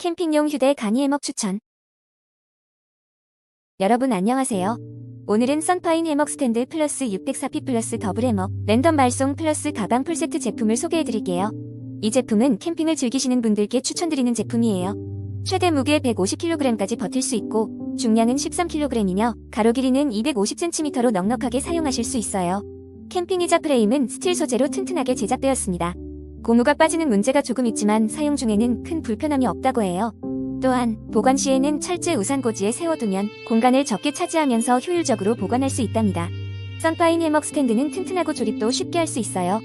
캠핑용 휴대 간이 해먹 추천. 여러분 안녕하세요. 오늘은 선파인 해먹 스탠드 플러스 604P 플러스 더블 해먹 랜덤 발송 플러스 가방 풀세트 제품을 소개해드릴게요. 이 제품은 캠핑을 즐기시는 분들께 추천드리는 제품이에요. 최대 무게 150kg까지 버틸 수 있고 중량은 13kg이며 가로 길이는 250cm로 넉넉하게 사용하실 수 있어요. 캠핑 의자 프레임은 스틸 소재로 튼튼하게 제작되었습니다. 고무가 빠지는 문제가 조금 있지만 사용 중에는 큰 불편함이 없다고 해요. 또한 보관 시에는 철제 우산고지에 세워두면 공간을 적게 차지하면서 효율적으로 보관할 수 있답니다. 선파인 해먹 스탠드는 튼튼하고 조립도 쉽게 할 수 있어요.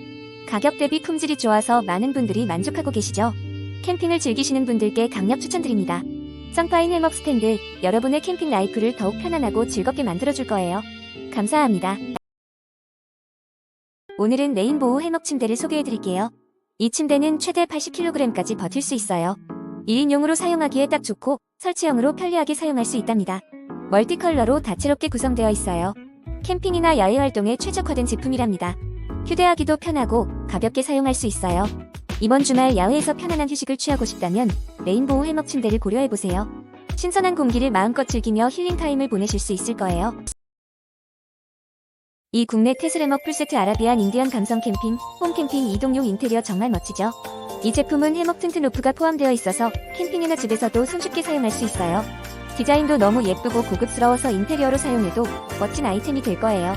가격 대비 품질이 좋아서 많은 분들이 만족하고 계시죠. 캠핑을 즐기시는 분들께 강력 추천드립니다. 선파인 해먹 스탠드 여러분의 캠핑 라이프를 더욱 편안하고 즐겁게 만들어줄 거예요. 감사합니다. 오늘은 레인보우 해먹 침대를 소개해드릴게요. 이 침대는 최대 80kg까지 버틸 수 있어요. 1인용으로 사용하기에 딱 좋고 설치형으로 편리하게 사용할 수 있답니다. 멀티컬러로 다채롭게 구성되어 있어요. 캠핑이나 야외 활동에 최적화된 제품이랍니다. 휴대하기도 편하고 가볍게 사용할 수 있어요. 이번 주말 야외에서 편안한 휴식을 취하고 싶다면 레인보우 해먹 침대를 고려해보세요. 신선한 공기를 마음껏 즐기며 힐링 타임을 보내실 수 있을 거예요. 이 국내 테슬레먹 풀세트 아라비안 인디언 감성 캠핑, 홈 캠핑 이동용 인테리어 정말 멋지죠? 이 제품은 해먹 튼튼 로프가 포함되어 있어서 캠핑이나 집에서도 손쉽게 사용할 수 있어요. 디자인도 너무 예쁘고 고급스러워서 인테리어로 사용해도 멋진 아이템이 될 거예요.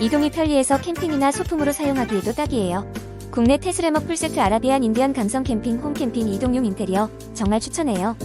이동이 편리해서 캠핑이나 소품으로 사용하기에도 딱이에요. 국내 테슬레먹 풀세트 아라비안 인디언 감성 캠핑 홈 캠핑 이동용 인테리어 정말 추천해요.